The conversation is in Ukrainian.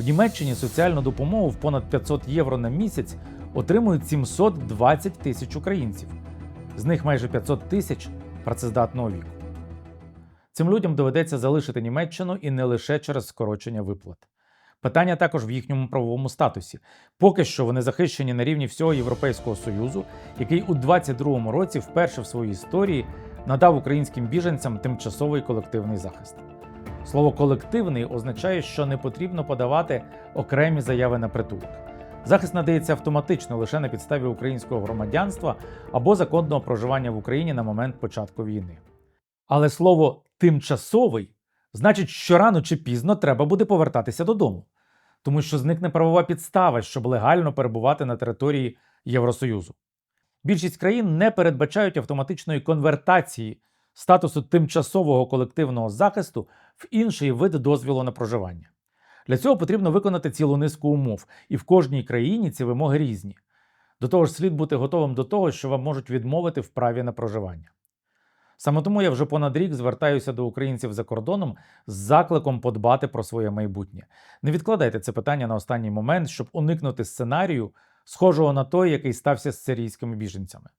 В Німеччині соціальну допомогу в понад 500 євро на місяць отримують 720 тисяч українців. З них майже 500 тисяч працездатного віку. Цим людям доведеться залишити Німеччину і не лише через скорочення виплат. Питання також в їхньому правовому статусі. Поки що вони захищені на рівні всього Європейського Союзу, який у 2022 році вперше в своїй історії надав українським біженцям тимчасовий колективний захист. Слово колективний означає, що не потрібно подавати окремі заяви на притулок. Захист надається автоматично лише на підставі українського громадянства або законного проживання в Україні на момент початку війни. Але слово тимчасовий значить, що рано чи пізно треба буде повертатися додому, тому що зникне правова підстава, щоб легально перебувати на території Євросоюзу. Більшість країн не передбачають автоматичної конвертації статусу тимчасового колективного захисту в інший вид дозвілу на проживання. Для цього потрібно виконати цілу низку умов, і в кожній країні ці вимоги різні. До того ж, слід бути готовим до того, що вам можуть відмовити в праві на проживання. Саме тому я вже понад рік звертаюся до українців за кордоном з закликом подбати про своє майбутнє. Не відкладайте це питання на останній момент, щоб уникнути сценарію, схожого на той, який стався з сирійськими біженцями.